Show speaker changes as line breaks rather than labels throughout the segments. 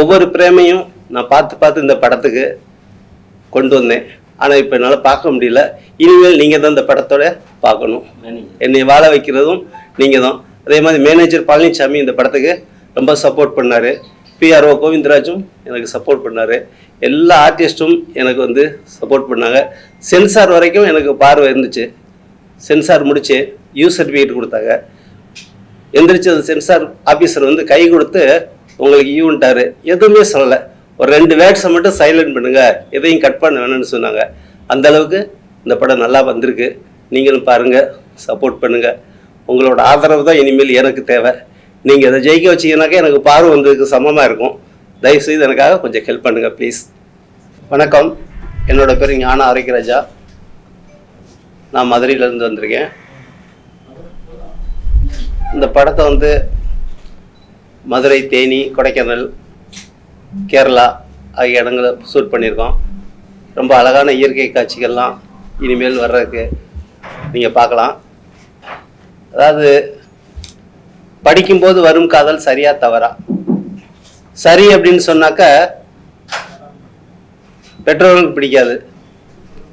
ஒவ்வொரு பிரேமையும் நான் பார்த்து பார்த்து இந்த படத்துக்கு கொண்டு வந்தேன். ஆனால் இப்போ என்னால் பார்க்க முடியல. இனிமேல் நீங்கள் தான் இந்த படத்தோட பார்க்கணும். என்னை வாழ வைக்கிறதும் நீங்கள் தான். அதே மாதிரி மேனேஜர் பழனிசாமி இந்த படத்துக்கு ரொம்ப சப்போர்ட் பண்ணார். பிஆர்ஓ கோவிந்தராஜும் எனக்கு சப்போர்ட் பண்ணார். எல்லா ஆர்டிஸ்ட்டும் எனக்கு வந்து சப்போர்ட் பண்ணாங்க. சென்சார் வரைக்கும் எனக்கு பார்வை இருந்துச்சு. சென்சார் முடிச்சு யூ சர்டிஃபிகேட் கொடுத்தாங்க. எந்திரிச்சு அந்த சென்சார் ஆஃபீஸர் வந்து கை கொடுத்து உங்களுக்கு ஈவுன்ட்டாரு எதுவுமே சொல்லலை. ஒரு ரெண்டு வேர்ட்ஸை மட்டும் சைலண்ட் பண்ணுங்கள் எதையும் கட் பண்ண வேணும்னு சொன்னாங்க. அந்த அளவுக்கு இந்த படம் நல்லா வந்திருக்கு. நீங்களும் பாருங்கள் சப்போர்ட் பண்ணுங்கள் உங்களோட ஆதரவு தான் இனிமேல் எனக்கு தேவை. நீங்கள் இதை ஜெயிக்க வச்சீங்கன்னாக்கா எனக்கு பார்வை வந்ததுக்கு சமமாக இருக்கும். தயவுசெய்து எனக்காக கொஞ்சம் ஹெல்ப் பண்ணுங்கள் ப்ளீஸ் வணக்கம். என்னோட பேர் ஞான ஆரோக்கியராஜா நான் மதுரையிலேருந்து வந்திருக்கேன். இந்த படத்தை வந்து மதுரை தேனி கொடைக்கானல் கேரளா ஆகிய இடங்களை ஷூட் பண்ணியிருக்கோம். ரொம்ப அழகான இயற்கை காட்சிகள்லாம் இனிமேல் வர்றதுக்கு நீங்கள் பார்க்கலாம். அதாவது படிக்கும்போது வரும் காதல் சரியா தவறா? சரி அப்படின்னு சொன்னாக்க பெற்றோர்களுக்கு பிடிக்காது.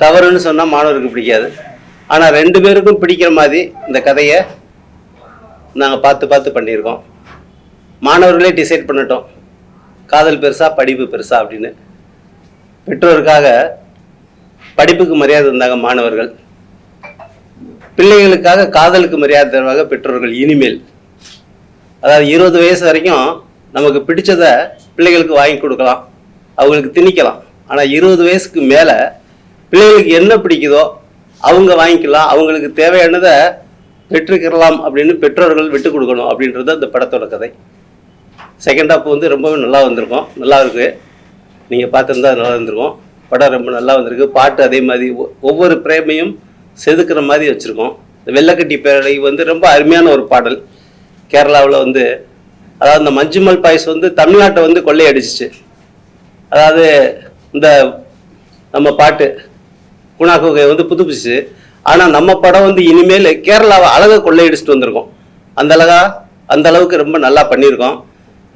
தவறுன்னு சொன்னால் மாணவருக்கு பிடிக்காது. ஆனால் ரெண்டு பேருக்கும் பிடிக்கிற மாதிரி இந்த கதையை நாங்கள் பார்த்து பார்த்து பண்ணியிருக்கோம். மாணவர்களே டிசைட் பண்ணட்டும். காதல் பெருசா படிப்பு பெருசா அப்படின்னு. பெற்றோருக்காக படிப்புக்கு மரியாதை இருந்தாங்க மாணவர்கள். பிள்ளைகளுக்காக காதலுக்கு மரியாதை தருவாங்க பெற்றோர்கள் இனிமேல். அதாவது இருபது வயசு வரைக்கும் நமக்கு பிடிச்சதை பிள்ளைகளுக்கு வாங்கி கொடுக்கலாம். அவங்களுக்கு திணிக்கலாம். ஆனால் இருபது வயசுக்கு மேலே பிள்ளைகளுக்கு என்ன பிடிக்குதோ அவங்க வாங்கிக்கலாம். அவங்களுக்கு தேவையானதை பெற்றுக்கிறலாம் அப்படின்னு பெற்றோர்கள் விட்டு கொடுக்கணும் அப்படின்றது அந்த படத்தோட கதை. செகண்ட் ஹாப் வந்து ரொம்பவே நல்லா வந்திருக்கும். நல்லா இருக்கு. நீங்கள் பார்த்துருந்தா நல்லா இருந்திருக்கும். படம் ரொம்ப நல்லா வந்திருக்கு. பாட்டு அதே மாதிரி ஒவ்வொரு பிரேமையும் செதுக்கிற மாதிரி வச்சுருக்கோம். இந்த வெள்ளக்கட்டி பேரலை வந்து ரொம்ப அருமையான ஒரு பாடல். கேரளாவில் வந்து அதாவது இந்த மஞ்சுமல் பாய்ஸ் வந்து தமிழ்நாட்டை வந்து கொள்ளையடிச்சிச்சு. அதாவது இந்த நம்ம பாட்டு குணாகுகை வந்து புதுப்பிச்சு ஆனால் நம்ம படம் வந்து இனிமேல் கேரளாவை அழகாக கொள்ளையடிச்சிட்டு வந்திருக்கோம். அந்த அழகா அந்த அளவுக்கு ரொம்ப நல்லா பண்ணியிருக்கோம்.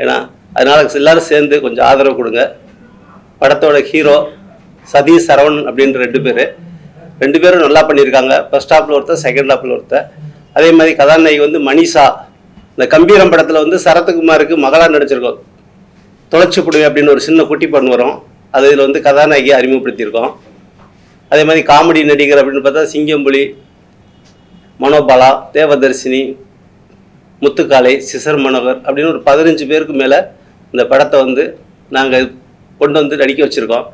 ஏன்னா அதனால் எல்லாரும் சேர்ந்து கொஞ்சம் ஆதரவு கொடுங்க. படத்தோட ஹீரோ சதீஷ் சரவணன் அப்படின்ற ரெண்டு பேர். ரெண்டு பேரும் நல்லா பண்ணியிருக்காங்க. ஃபர்ஸ்ட் ஹாப்பில் ஒருத்தர் செகண்ட் ஹாப்பில் ஒருத்தர் அதே மாதிரி கதாநாயகி வந்து மணிஷா. இந்த கம்பீரம் படத்தில் வந்து சரத்குமாருக்கு மகளாக நடிச்சிருக்கோம். தொலைச்சி புடுவை அப்படின்னு ஒரு சின்ன குட்டி பண்ணு வரும். அது இதில் வந்து கதாநாயகியை அறிமுகப்படுத்தியிருக்கோம். அதே மாதிரி காமெடி நடிகர் அப்படின்னு பார்த்தா சிங்கம்புலி மனோபாலா தேவதர்சினி முத்துக்காலை சிசர் மனோகர் அப்படின்னு ஒரு பதினஞ்சு பேருக்கு மேலே இந்த படத்தை வந்து நாங்கள் கொண்டு வந்து நடிக்க வச்சுருக்கோம்.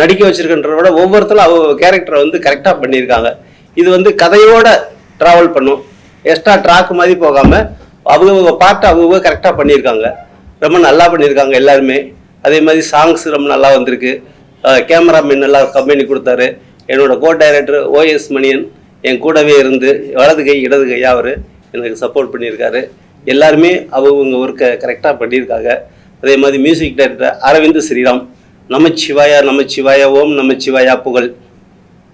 நடிக்க வச்சிருக்கன்றத விட ஒவ்வொருத்தரும் அவங்க கேரக்டரை வந்து கரெக்டாக பண்ணியிருக்காங்க. இது வந்து கதையோட ட்ராவல் பண்ணும். எக்ஸ்ட்ரா ட்ராக் மாதிரி போகாமல் அவங்கவுங்க பாட்டு அவங்கவுங்க கரெக்டாக பண்ணியிருக்காங்க. ரொம்ப நல்லா பண்ணியிருக்காங்க எல்லாருமே. அதே மாதிரி சாங்ஸ் ரொம்ப நல்லா வந்திருக்கு. கேமராமேன் நல்லா கம்பெனி கொடுத்தாரு. என்னோட கோ டைரக்டர் ஓஎஸ் மணியன் என் கூடவே இருந்து வலது கை இடது கையாக அவர். எனக்கு சப்போர்ட் பண்ணியிருக்காரு. எல்லாருமே அவங்க ஒர்க்கை கரெக்டாக பண்ணியிருக்காங்க. அதே மாதிரி மியூசிக் டைரக்டர் அரவிந்த் ஸ்ரீராம் நம்ம சிவாயா நம்ம சிவாயா ஓம் நம்ம சிவாயா புகழ்.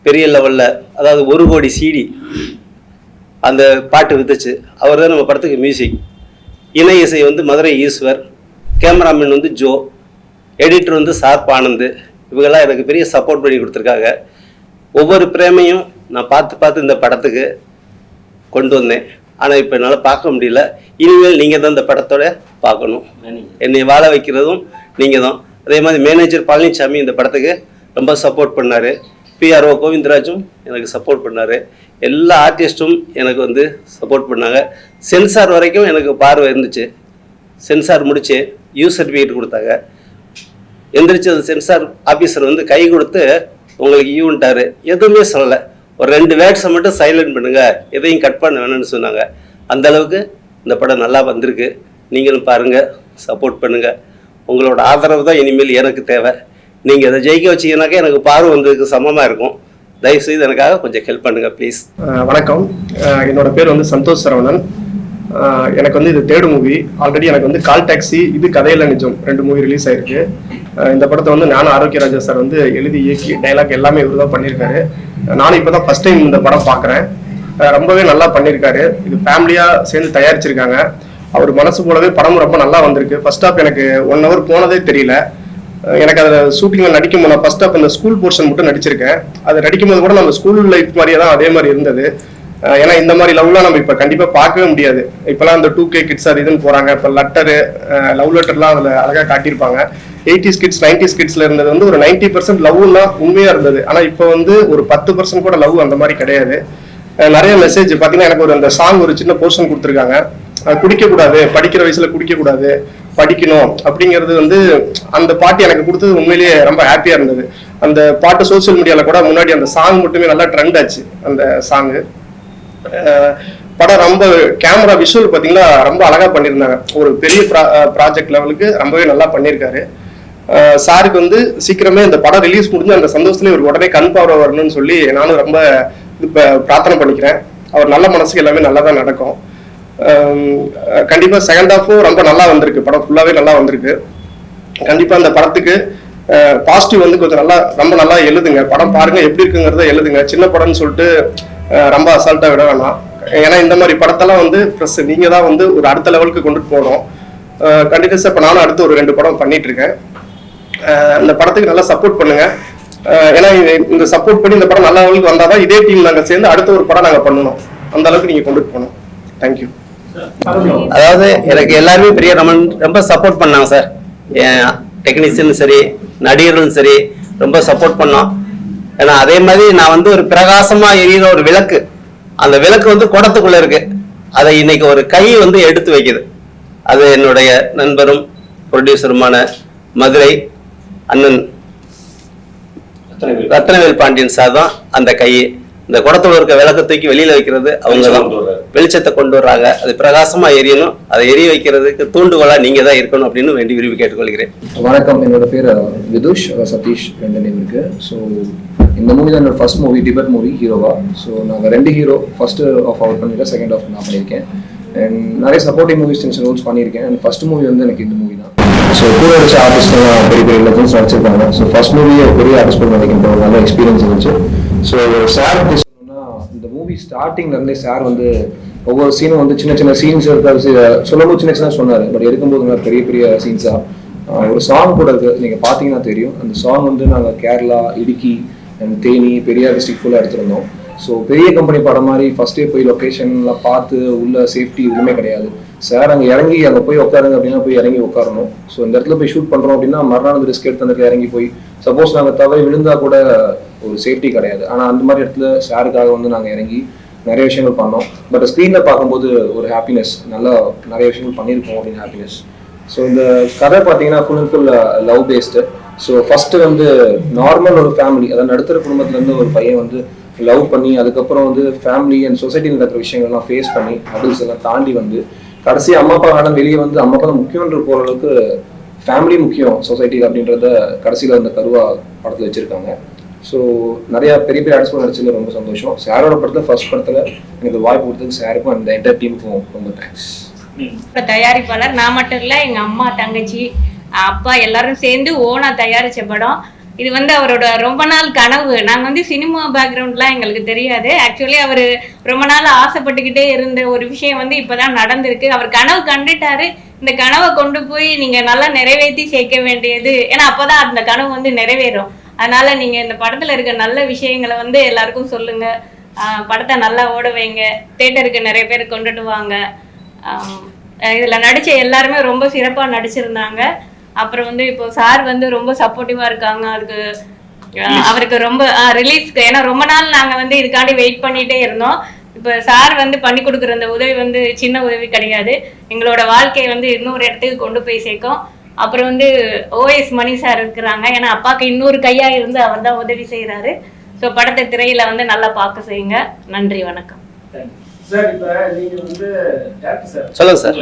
பெரிய லெவலில் அதாவது ஒரு கோடி சீடி அந்த பாட்டு வித்துச்சு. அவர் தான் நம்ம படத்துக்கு மியூசிக் இணை இசை வந்து மதுரை ஈஸ்வர் கேமராமேன் வந்து ஜோ எடிட்டர் வந்து சார்ப் ஆனந்த் இவங்கெல்லாம் எனக்கு பெரிய சப்போர்ட் பண்ணி கொடுத்துருக்காங்க. ஒவ்வொரு பிரேமையும் நான் பார்த்து பார்த்து இந்த படத்துக்கு கொண்டு வந்தேன். ஆனால் இப்போ என்னால் பார்க்க முடியல. இனிமேல் நீங்கள் தான் இந்த படத்தோட பார்க்கணும். என்னை வாழ வைக்கிறதும் நீங்கள் தான். அதே மாதிரி மேனேஜர் பழனிசாமி இந்த படத்துக்கு ரொம்ப சப்போர்ட் பண்ணார். பிஆர்ஓ கோவிந்தராஜும் எனக்கு சப்போர்ட் பண்ணார். எல்லா ஆர்டிஸ்ட்டும் எனக்கு வந்து சப்போர்ட் பண்ணாங்க. சென்சார் வரைக்கும் எனக்கு பார்வை இருந்துச்சு. சென்சார் முடிச்சு யூ சர்டிஃபிகேட் கொடுத்தாங்க. எந்திரிச்சு அந்த சென்சார் ஆஃபீஸர் வந்து கை கொடுத்து உங்களுக்கு ஈவுன்ட்டாரு எதுவுமே சொல்லலை. ஒரு ரெண்டு வேர்ட்ஸை மட்டும் சைலண்ட் பண்ணுங்க. எதையும் கட் பண்ண வேணும்னு சொன்னாங்க. அந்த அளவுக்கு இந்த படம் நல்லா வந்திருக்கு. நீங்களும் பாருங்கள் சப்போர்ட் பண்ணுங்கள் உங்களோட ஆதரவு தான் இனிமேல் எனக்கு தேவை. நீங்கள் இதை ஜெயிக்க வச்சீங்கன்னாக்கா எனக்கு பார்வை வந்ததுக்கு சமமாக இருக்கும். தயவுசெய்து எனக்காக கொஞ்சம் ஹெல்ப் பண்ணுங்கள் ப்ளீஸ்
வணக்கம். என்னோட பேர் வந்து சந்தோஷ் சரவணன். எனக்கு வந்து இது தேர்டு மூவி ஆல்ரெடி எனக்கு வந்து கால் டாக்ஸி இது கதையில நிஜம். ரெண்டு மூவி ரிலீஸ் ஆயிருக்கு. இந்த படத்தை வந்து நானும் ஆரோக்கியராஜா சார் வந்து எழுதி இயக்கி டைலாக் எல்லாமே இவர் தான் பண்ணியிருக்காரு. நானும் இப்போ தான் ஃபர்ஸ்ட் டைம் இந்த படம் பார்க்குறேன் ரொம்பவே நல்லா பண்ணியிருக்காரு இது ஃபேமிலியாக சேர்ந்து தயாரிச்சிருக்காங்க. அவர் மனசு போலவே படமும் ரொம்ப நல்லா வந்திருக்கு. ஃபர்ஸ்ட் ஆஃப் எனக்கு ஒன் ஹவர் போனதே தெரியல. எனக்கு அதில் ஷூட்டிங்கில் நடிக்கும் போது நான் ஃபர்ஸ்ட் ஆஃப் இந்த ஸ்கூல் போர்ஷன் மட்டும் நடிச்சிருக்கேன். அது நடிக்கும் போது கூட நம்ம ஸ்கூல் லைஃப் மாதிரியே தான் அதே மாதிரி இருந்தது. ஏன்னா இந்த மாதிரி லவ்லாம் நம்ம இப்போ கண்டிப்பாக பார்க்கவே முடியாது. இப்போலாம் அந்த டூ கே கிட்ஸ் அது இதுன்னு போகிறாங்க இப்போ லெட்டரு லவ் லெட்டர்லாம் அதில் அழகாக காட்டியிருப்பாங்க. எயிட்டிஸ் கிட்ஸ் நைன்டிஸ் கிட்ஸ்ல இருந்தது வந்து ஒரு நைன்டி பர்சன்ட் லவ்னா உண்மையாக இருந்தது. ஆனால் இப்போ வந்து ஒரு பத்து பர்சன்ட் கூட லவ் அந்த மாதிரி கிடையாது. நிறைய மெசேஜ் பார்த்தீங்கன்னா எனக்கு ஒரு அந்த சாங் ஒரு சின்ன போர்ஷன் கொடுத்துருக்காங்க. குடிக்கக்கூடாது படிக்கிற வயசுல குடிக்கக்கூடாது படிக்கணும் அப்படிங்கிறது வந்து அந்த பாட்டு எனக்கு கொடுத்தது உண்மையிலேயே ரொம்ப ஹாப்பியா இருந்தது. அந்த பாட்டு சோஷியல் மீடியால கூட முன்னாடி அந்த சாங் மட்டுமே நல்லா ட்ரெண்ட் ஆச்சு அந்த சாங்கு படம் ரொம்ப கேமரா விஷுவல் பார்த்தீங்கன்னா ரொம்ப அழகாக பண்ணியிருந்தாங்க. ஒரு பெரிய ப்ரா ப்ராஜெக்ட் லெவலுக்கு ரொம்பவே நல்லா பண்ணியிருக்காரு. சாருக்கு வந்து சீக்கிரமே இந்த படம் ரிலீஸ் முடிஞ்சு அந்த சந்தோஷத்துல இவர் உடனே கண் பார்வை வரணும்னு சொல்லி நானும் ரொம்ப இப்போ பிரார்த்தனை பண்ணிக்கிறேன். அவர் நல்ல மனசுக்கு எல்லாமே நல்லா தான் நடக்கும் கண்டிப்பாக செகண்ட் ஹாஃபும் ரொம்ப நல்லா வந்திருக்கு. படம் ஃபுல்லாகவே நல்லா வந்திருக்கு. கண்டிப்பாக அந்த படத்துக்கு பாசிட்டிவ் வந்து கொஞ்சம் நல்லா ரொம்ப நல்லா எழுதுங்க. படம் பாருங்க எப்படி இருக்குங்கிறத எழுதுங்க. சின்ன படம்னு சொல்லிட்டு ரொம்ப அசால்ட்டாக விட வேணாம். ஏன்னா இந்த மாதிரி படத்தெல்லாம் வந்து ப்ளஸ் நீங்கள் தான் வந்து ஒரு அடுத்த லெவலுக்கு கொண்டுட்டு போகணும். கண்டினியூஸாக இப்போ நானும் அடுத்து ஒரு ரெண்டு படம் பண்ணிட்டு இருக்கேன். இந்த படத்துக்கு நல்லா சப்போர்ட் பண்ணுங்க. ஏன்னா இந்த சப்போர்ட் பண்ணி இந்த படம் நல்ல லெவலுக்கு வந்தாதான் இதே டீம் நாங்கள் சேர்ந்து அடுத்த ஒரு படம் நாங்கள் பண்ணணும். அந்த அளவுக்கு நீங்கள் கொண்டுட்டு போகணும். தேங்க்யூ
அதாவது எனக்கு எல்லாருமே பெரிய ரொம்ப ரொம்ப சப்போர்ட் பண்ணாங்க சார் டெக்னீஷியனும் சரி நடிகர்களும் சரி ரொம்ப சப்போர்ட் பண்ணோம். ஏன்னா அதே மாதிரி நான் வந்து ஒரு பிரகாசமா எரியிற ஒரு விளக்கு அந்த விளக்கு வந்து குடத்துக்குள்ள இருக்கு. அதை இன்னைக்கு ஒரு கை வந்து எடுத்து வைக்குது. அது என்னுடைய நண்பரும் ப்ரொடியூசருமான மதுரை அண்ணன் ரத்னவேல் பாண்டியன் சார் தான் அந்த கை. இந்த குடத்துல இருக்க விளக்க தூக்கி வெளியில வைக்கிறது அவங்க தான். வெளிச்சத்தை கொண்டு வர்றாங்க. அது பிரகாசமா எரியணும். அதை எரிய வைக்கிறதுக்கு தூண்டுகோலா நீங்க தான் இருக்கணும் அப்படின்னு வேண்டி விரும்பி கேட்டுக்கொள்கிறேன்.
வணக்கம். என்னோட பேர் விதுஷ் சதீஷ் ரெண்டு நேம் இருக்கு ஸோ இந்த மூவி தான் என்னோட ஃபர்ஸ்ட் மூவி டிபெட் மூவி ஹீரோவா ஸோ நாங்கள் ரெண்டு ஹீரோ ஃபர்ஸ்ட் ஆஃப் அவர் பண்ணியிருக்கேன் செகண்ட் ஆஃப் நான் பண்ணியிருக்கேன் அண்ட் நிறைய சப்போர்ட்டிவ் மூவிஸ் சின்ன ரோல்ஸ் பண்ணியிருக்கேன். அண்ட் ஃபர்ஸ்ட் மூவி வந்து எனக்கு இந்த மூவி தான். ஸோ கூட வச்ச ஆர்டிஸ்ட்லாம் பெரிய பெரிய லெஜன்ஸ் நடிச்சிருக்காங்க. ஸோ ஃபர்ஸ்ட் மூவியே பெரிய ஆர்டிஸ்ட் பண்ண நடிக்கின்ற ஒரு நல்ல எக்ஸ்பீரியன்ஸ் இருந்துச்சு. ஸோ சார் பற்றி இந்த மூவி ஸ்டார்டிங்லேருந்தே சார் வந்து ஒவ்வொரு சீனும் வந்து சின்ன சின்ன சீன்ஸ் இருக்காது சொல்லும்போது சின்ன சின்ன சொன்னார். பட் எடுக்கும்போது பெரிய பெரிய சீன்ஸாக ஒரு சாங் கூட இருக்குது நீங்கள் பார்த்தீங்கன்னா தெரியும். அந்த சாங் வந்து நாங்கள் கேரளா இடுக்கி அண்ட் தேனி பெரியார் டிஸ்ட்ரிக்ட் ஃபுல்லாக எடுத்திருந்தோம். ஸோ பெரிய கம்பெனி படம் மாதிரி ஃபஸ்ட்டே போய் லொக்கேஷனில் பார்த்து உள்ள சேஃப்டி எதுவுமே கிடையாது. சார் அங்கே இறங்கி அங்கே போய் உட்காருங்க அப்படின்னா போய் இறங்கி உட்காரணும். ஸோ இந்த இடத்துல போய் ஷூட் பண்ணுறோம் அப்படின்னா மறுநாள் ரிஸ்க் எடுத்து அந்த இடத்துல இறங்கி போய் சப்போஸ் நாங்கள் தவறி விழுந்தால் கூட ஒரு சேஃப்டி கிடையாது. ஆனால் அந்த மாதிரி இடத்துல சாருக்காக வந்து நாங்கள் இறங்கி நிறைய விஷயங்கள் பண்ணோம். பட் ஸ்க்ரீனில் பார்க்கும்போது ஒரு ஹாப்பினஸ் நல்லா நிறைய விஷயங்கள் பண்ணியிருக்கோம் அப்படின்னு ஹாப்பினஸ் ஸோ இந்த கதை பார்த்தீங்கன்னா full and full love based so first வந்து நார்மல் ஒரு ஃபேமிலி அதாவது நடுத்தர குடும்பத்துலேருந்து ஒரு பையன் வந்து லவ் பண்ணி அதுக்கப்புறம் வந்து ஃபேமிலி அண்ட் சொசைட்டியில் நடக்கிற விஷயங்கள்லாம் ஃபேஸ் பண்ணி அடல்ட்ஸ் எல்லாம் தாண்டி வந்து கடைசி அம்மா அப்பா வேணாம் வெளியே வந்து அம்மா அப்பா தான் முக்கியன்ற போகிற அளவுக்கு ஃபேமிலி முக்கியம் சொசைட்டியில் அப்படின்றத கடைசியில் அந்த கருவா படத்தில் வச்சுருக்காங்க. ஸோ நிறைய பெரிய பெரிய ஆர்டிஸ்ட் நடிச்சதுல ரொம்ப சந்தோஷம். சாரோட படத்தில்? ஃபர்ஸ்ட் படத்தில் எனக்கு இந்த வாய்ப்பு கொடுத்ததுக்கு சாருக்கும் அந்த என்டர் டீமுக்கும் ரொம்ப தேங்க்ஸ்
இப்ப தயாரிப்பாளர் நான் மட்டும் இல்ல எங்க அம்மா தங்கச்சி அப்பா எல்லாரும் சேர்ந்து ஓனா தயாரிச்ச படம். இது வந்து அவரோட ரொம்ப நாள் கனவு. நாங்க வந்து சினிமா பேக்ரவுண்ட்லாம் எங்களுக்கு தெரியாது. ஆக்சுவலி அவர் ரொம்ப நாள் ஆசைப்பட்டுக்கிட்டே இருந்த ஒரு விஷயம் வந்து இப்பதான் நடந்திருக்கு. அவர் கனவு கண்டுட்டாரு. இந்த கனவை கொண்டு போய் நீங்க நல்லா நிறைவேற்றி சேர்க்க வேண்டியது. ஏன்னா அப்பதான் அந்த கனவு வந்து நிறைவேறும். அதனால நீங்க இந்த படத்துல இருக்க நல்ல விஷயங்களை வந்து எல்லாருக்கும் சொல்லுங்க. ஆஹ் படத்தை நல்லா ஓட வைங்க. தேட்டருக்கு நிறைய பேர் கொண்டுட்டு வாங்க. இதுல நடிச்ச எல்லாருமே ரொம்ப சிறப்பா நடிச்சிருந்தாங்க. அப்புறம் வந்து இப்போ சார் வந்து ரொம்ப சப்போர்ட்டிவா இருக்காங்க. அதுக்கு அவருக்கு ரொம்ப ரிலீஸ்க்கு ஏன்னா ரொம்ப நாள் நாங்க வந்து இதுக்காண்டி வெயிட் பண்ணிட்டே இருந்தோம். இப்போ சார் வந்து பண்ணி கொடுக்குற அந்த உதவி வந்து சின்ன உதவி கிடையாது. எங்களோட வாழ்க்கையை வந்து இன்னொரு இடத்துக்கு கொண்டு போய் சேர்க்கும். அப்புறம் வந்து ஓஎஸ் மணி சார் இருக்கிறாங்க. ஏன்னா அப்பாவுக்கு இன்னொரு கையா இருந்து அவர் தான் உதவி செய்கிறாரு ஸோ படத்தை திரையில வந்து நல்லா பார்க்க செய்யுங்க. நன்றி வணக்கம்.
சார் இப்ப நீங்க வந்து டேரக்டர் சார்.
சொல்லுங்க சார்.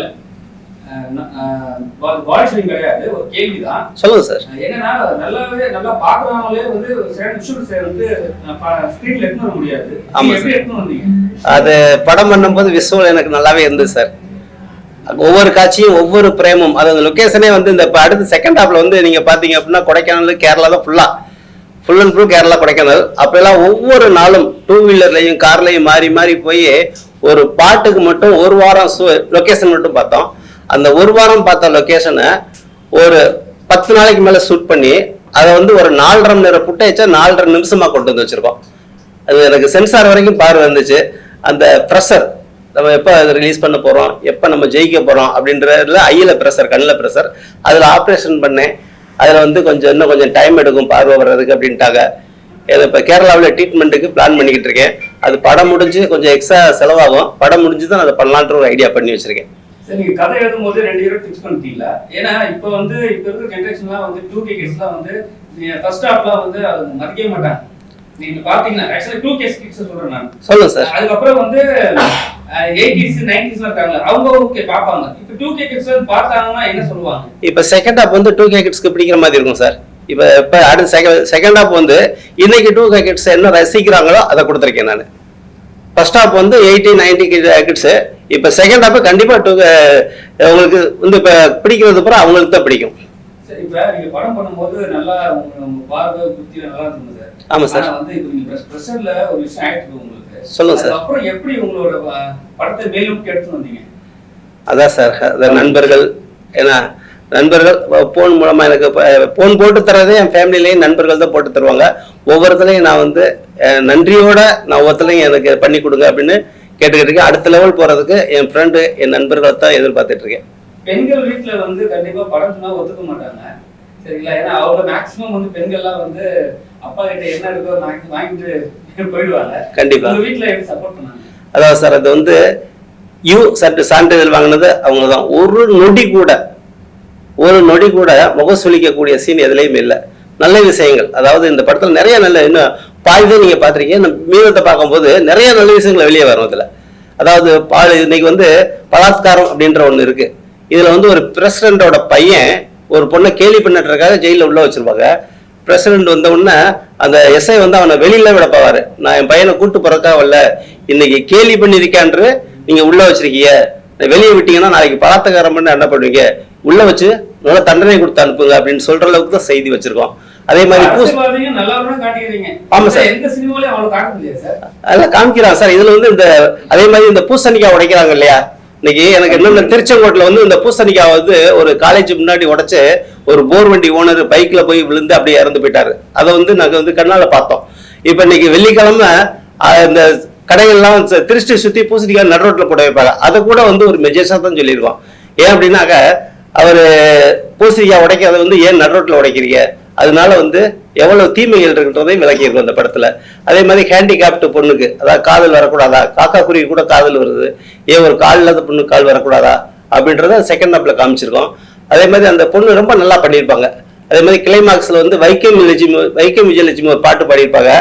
வாய்ஸ்லிங் கிடையாது ஒரு கேள்விதான்.
சொல்லுங்க சார்.
அஹ் என்னன்னா நல்லாவே நல்லா பாக்குறவங்களே வந்து சில விஷுவல் சார் வந்து ஸ்கிரீன்ல எடுத்துன்னு வர முடியாது.
ஆமா
நீங்க
சார்.
எப்படி எடுத்துன்னு வந்தீங்க?
அது படம் பண்ணும்போது விஷுவல் எனக்கு நல்லாவே இருந்தது சார். ஒவ்வொரு காட்சியும் ஒவ்வொரு பிரேமும் அது அந்த லொக்கேஷனே வந்து இந்த அடுத்து செகண்ட் ஹாப்ல வந்து நீங்க பாத்தீங்க அப்படின்னா கொடைக்கானல் கேரளா தான் ஃபுல்லா full and full Kerala Kodaikanal. அப்பெல்லாம் ஒவ்வொரு நாளும் டூ வீலர்லையும் கார்லையும் மாறி மாறி போய் ஒரு பாட்டுக்கு மட்டும் ஒரு வாரம் லொக்கேஷன் மட்டும் பார்த்தோம். அந்த ஒரு வாரம் பார்த்த லொக்கேஷனை ஒரு பத்து நாளைக்கு மேலே ஷூட் பண்ணி அதை வந்து ஒரு நாலரை மணி நேரம் புட்டேச்சா நாலரை நிமிஷமா கொண்டு வந்து வச்சிருக்கோம். அது எனக்கு சென்சார் வரைக்கும் பார்வை வந்துச்சு. அந்த ப்ரெஷர் நம்ம எப்போ அதை ரிலீஸ் பண்ண போகிறோம் எப்போ நம்ம ஜெயிக்க போகிறோம் அப்படின்றதுல ஐயில் ப்ரெஷர் கண்ணில் ப்ரெஷர் அதில் ஆப்ரேஷன் பண்ணேன். அதில் வந்து கொஞ்சம் இன்னும் கொஞ்சம் டைம் எடுக்கும் பார்வை வர்றதுக்கு அப்படின்ட்டாங்க. இப்போ கேரளாவில் ட்ரீட்மெண்ட்டுக்கு பிளான் பண்ணிக்கிட்டு இருக்கேன். அது படம் முடிஞ்சு கொஞ்சம் எக்ஸ்ட்ரா செலவாகும். படம் முடிஞ்சு தான் அதை பண்ணலான்ற ஒரு ஐடியா பண்ணி வச்சிருக்கேன்.
சரி நீங்க கதை எழுதும் போது ரெண்டு ஹீரோ ஃபிக்ஸ் பண்ணிட்டீங்களா? ஏன்னா இப்போ வந்து இப்போ இருக்கிற ஜென்ரேஷன்லாம் வந்து டூ கே கிட்ஸ்லாம் வந்து ஃபர்ஸ்ட் ஹாஃப்லாம் வந்து அது மதிக்கவே மாட்டாங்க. நீங்க பாத்தீங்கன்னா ஆக்சுவலி டூ கே கிட்ஸ் சொல்றேன் நான்.
சொல்லுங்க சார்
அதுக்கப்புறம் வந்து எயிட்டிஸ் நைன்டிஸ்ல இருக்காங்க. அவங்க ஓகே பார்ப்பாங்க. இப்போ டூ கே கிட்ஸ் பார்த்தாங்கன்னா என்ன சொல்லுவாங்க?
இப்போ செகண்ட் ஹாப் வந்து டூ கே கிட்ஸ்க்கு பிடிக்கிற மாதிரி இருக்கும் சார் இப்போ இப்போ அடுத்த செகண்ட் செகண்ட் ஹாப் வந்து இன்னைக்கு டூ கே கிட்ஸ் என்ன ரசிக்கிறாங்களோ அதை கொடுத்துருக்கேன் நான். ஃபர்ஸ்ட் ஹாப் வந்து எயிட்டி நைன்டி கிட்ஸு இப்போ செகண்ட் ஹாப் கண்டிப்பாக டூ உங்களுக்கு வந்து இப்போ பிடிக்கிறது பூரா அவங்களுக்கு தான் பிடிக்கும்.
சரி இப்போ நீங்க படம் பண்ணும்போது நல்லா உங்க உங்க பார்வை புத்தி நல்லா இருந்தது
ஆமா சார்.
வந்து இப்போ நீங்க ப்ரெஷர்ல ஒரு விஷயம்
சொல்லுங்க சார்.
அதுக்கப்புறம் எப்படி உங்களோட படத்தை மேலும் எடுத்து வந்தீங்க?
அதான் சார் அந்த நண்பர்கள் ஏன்னா நண்பர்கள் ஃபோன் மூலமாக எனக்கு ஃபோன் போட்டு தர்றதே என் ஃபேமிலிலேயும் நண்பர்கள் தான் போட்டு தருவாங்க. ஒவ்வொருத்தரையும் நான் வந்து நன்றியோட நான் ஒவ்வொருத்தரையும் எனக்கு பண்ணி கொடுங்க அப்படின்னு கேட்டுக்கிட்டு அடுத்த லெவல் போகிறதுக்கு என் ஃப்ரெண்டு என் நண்பர்களை தான் எதிர்பார்த்துட்டு இருக்கேன்.
பெண்கள் வீட்ல வந்து கண்டிப்பா படம் ஒத்துக்க மாட்டாங்க. சரிங்களா? ஏன்னா அவங்க மேக்சிமம் வந்து பெண்கள்லாம் வந்து அப்பா கிட்ட என்ன இருக்கோ வாங்கி வாங்கிட்டு
கண்டிப்பா. அதாவது சார் அது வந்து யூ சற்று சான்றிதழ் வாங்கினது அவங்க தான் ஒரு நொடி கூட ஒரு நொடி கூட முகம் சுளிக்கக்கூடிய சீன் எதுலேயும் இல்லை. நல்ல விஷயங்கள். அதாவது இந்த படத்தில் நிறைய நல்ல இன்னும் பாய்தே நீங்கள் பார்த்துருக்கீங்க. இந்த மீதத்தை பார்க்கும்போது நிறைய நல்ல விஷயங்கள் வெளியே வரும் அதில். அதாவது பால் இன்னைக்கு வந்து பலாத்காரம் அப்படின்ற ஒன்று இருக்கு. இதில் வந்து ஒரு பிரசிடண்டோட பையன் ஒரு பொண்ணை கேலி பண்ணிட்டுறதுக்காக ஜெயிலில் உள்ள வச்சிருப்பாங்க. பிரசிடென்ட் வந்த உடனே அந்த எஸ்ஐ வந்து அவனை வெளியில விட போவாரு நான் என் பையனை கூட்டு போறக்கா வரல. இன்னைக்கு கேலி பண்ணியிருக்கான்று நீங்க உள்ள வச்சிருக்கீங்க. வெளியே விட்டீங்கன்னா நாளைக்கு பலாத்தகாரம் பண்ண என்ன பண்ணுவீங்க? உள்ள வச்சு நல்ல தண்டனை கொடுத்து அனுப்புங்க அப்படின்னு சொல்ற அளவுக்கு தான் செய்தி வச்சிருக்கோம். அதே மாதிரி ஆமா சார். அதெல்லாம் காமிக்கிறான் சார். இதுல வந்து இந்த அதே மாதிரி இந்த பூசணிக்காய் உடைக்கிறாங்க இல்லையா? இன்னைக்கு எனக்கு இன்னொன்னு திருச்செங்கோட்டில் வந்து இந்த பூசணிக்காய் வந்து ஒரு காலேஜ் முன்னாடி உடைச்சு ஒரு போர் வண்டி ஓனர் பைக்ல போய் விழுந்து அப்படியே இறந்து போயிட்டாரு. அதை வந்து நாங்க வந்து கண்ணால பார்த்தோம். இப்ப இன்னைக்கு வெள்ளிக்கிழமை இந்த கடைகள்லாம் ச- திருஷ்டி சுத்தி பூசணிக்காய் நடு ரோட்ல போட வைப்பாங்க. அதை கூட வந்து ஒரு மெஜர்ஸா தான் சொல்லியிருக்கோம். ஏன் அப்படின்னாக்க அவர் பூசணிக்காய் உடைக்கிறத வந்து ஏன் நடு ரோட்ல உடைக்கிறீங்க? அதனால வந்து எவ்வளவு தீமைகள் இருக்குன்றதையும் விளக்கியிருக்கும் அந்த படத்துல. அதே மாதிரி ஹேண்டிகேப்டு பொண்ணுக்கு அதாவது காதல் வரக்கூடாதா? காக்கா குருவி கூட காதல் வருது. ஏன் ஒரு கால் இல்லாத பொண்ணுக்கு கால் வரக்கூடாதா? அப்படின்றத செகண்ட் ஹாப்ல காமிச்சிருக்கோம். அதே மாதிரி அந்த பொண்ணு ரொம்ப நல்லா பண்ணியிருப்பாங்க அதே மாதிரி கிளைமாக்ஸ்ல வந்து வைக்கம் விஜயலட்சுமி வைக்கம் விஜயலட்சுமி ஒரு பாட்டு பாடியிருப்பாங்க.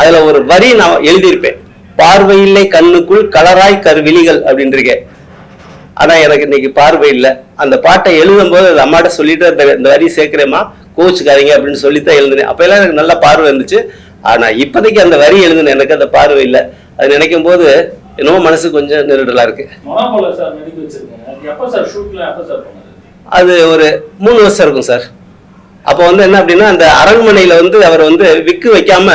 அதுல ஒரு வரி நான் எழுதியிருப்பேன். பார்வையில்லை கண்ணுக்குள் கலராய் கருவிழிகள் அப்படின்னு இருக்கேன். ஆனா எனக்கு இன்னைக்கு பார்வை இல்லை. அந்த பாட்டை எழுதும் போது அது அம்மாட்ட சொல்லிட்டு அந்த இந்த வரி சேர்க்கிறேம்மா கோச்சுக்காதீங்க அப்படின்னு சொல்லித்தான் எழுதுனேன். அப்ப எல்லாம் எனக்கு நல்ல பார்வை இருந்துச்சு. ஆனா இப்போதைக்கு அந்த வரி எழுதுன எனக்கு அந்த பார்வை இல்லை. அது நினைக்கும் போது என்னமோ மனசு கொஞ்சம் நெருடலா இருக்கு.
அது
ஒரு மூணு வருஷம் இருக்கும் சார் அப்போ வந்து என்ன அப்படின்னா அந்த அரண்மனையில வந்து அவர் வந்து விக்கு வைக்காம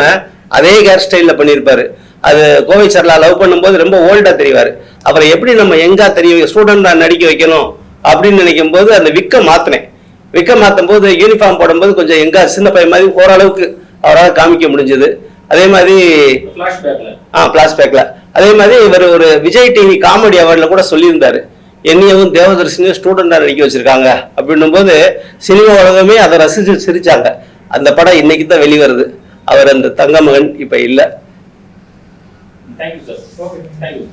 அதே ஹேர் ஸ்டைல்ல பண்ணியிருப்பாரு. அது கோவை சர்லா லவ் பண்ணும்போது ரொம்ப ஓல்டா தெரிவாரு. அப்புறம் எப்படி நம்ம எங்கா தெரியும் ஸ்டூடெண்டா நடிக்க வைக்கணும் அப்படின்னு நினைக்கும் போது அந்த விக்க மாத்தினேன். விக்க மாத்தும் போது யூனிஃபார்ம் போடும்போது கொஞ்சம் எங்கா சின்ன பையன் மாதிரி ஓரளவுக்கு அவரால் காமிக்க முடிஞ்சது. அதே மாதிரி ஆ பிளாஸ்பேக்ல அதே மாதிரி இவர் ஒரு விஜய் டிவி காமெடி அவார்டில் கூட சொல்லியிருந்தாரு. என்னையவும் தேவதர்ஷினியும் ஸ்டூடெண்டாக நடிக்க வச்சிருக்காங்க. அப்படின்னும்போது சினிமா உலகமே அதை ரசித்து சிரித்தாங்க அந்த படம் இன்னைக்கு தான் வெளிவருது. அவர் அந்த தங்க மகன் இப்ப இல்லை.
Thank you sir okay thank you